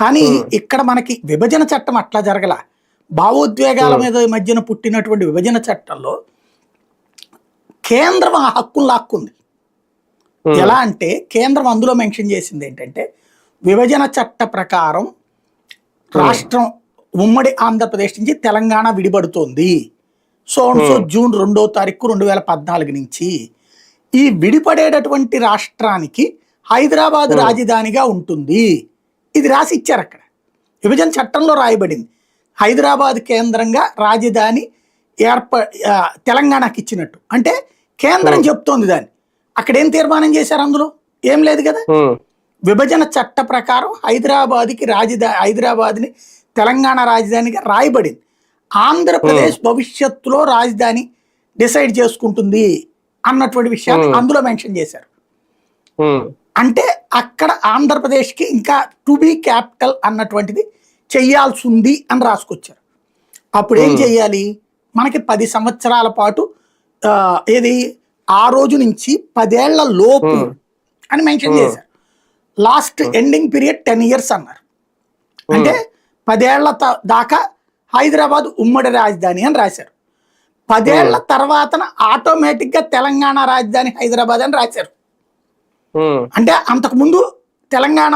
కానీ ఇక్కడ మనకి విభజన చట్టం అట్లా జరగల. భావోద్వేగాల మీద మధ్యన పుట్టినటువంటి విభజన చట్టంలో కేంద్రం ఆ హక్కును లాక్కుంది. ఎలా అంటే కేంద్రం అందులో మెన్షన్ చేసింది ఏంటంటే విభజన చట్ట ప్రకారం రాష్ట్రం ఉమ్మడి ఆంధ్రప్రదేశ్ నుంచి తెలంగాణ విడిపడుతోంది. సో సో జూన్ రెండో తారీఖు రెండు వేల పద్నాలుగు నుంచి ఈ విడిపడేటటువంటి రాష్ట్రానికి హైదరాబాద్ రాజధానిగా ఉంటుంది. ఇది రాసి ఇచ్చారు అక్కడ. విభజన చట్టంలో రాయబడింది. హైదరాబాద్ కేంద్రంగా రాజధాని ఏర్ప తెలంగాణకి ఇచ్చినట్టు. అంటే కేంద్రం చెప్తోంది దాన్ని. అక్కడ ఏం తీర్మానం చేశారు అందులో? ఏం లేదు కదా? విభజన చట్ట ప్రకారం హైదరాబాద్కి రాజధాని హైదరాబాద్ని తెలంగాణ రాజధానిగా రాయబడింది. ఆంధ్రప్రదేశ్ భవిష్యత్తులో రాజధాని డిసైడ్ చేసుకుంటుంది అన్నటువంటి విషయాన్ని అందులో మెన్షన్ చేశారు. అంటే అక్కడ ఆంధ్రప్రదేశ్కి ఇంకా టు బీ క్యాపిటల్ అన్నటువంటిది చెయ్యాల్సి ఉంది అని రాసుకొచ్చారు. అప్పుడు ఏం చెయ్యాలి మనకి పది సంవత్సరాల పాటు ఏది? ఆ రోజు నుంచి పదేళ్ళ లోపు అని మెన్షన్ చేశారు. Last ending period ten years అన్నారు. అంటే పదేళ్ళ త- దాకా హైదరాబాద్ ఉమ్మడి రాజధాని అని రాశారు. పదేళ్ళ తర్వాత ఆటోమేటిక్గా తెలంగాణ రాజధాని హైదరాబాద్ అని రాశారు. అంటే అంటే అంతకుముందు తెలంగాణ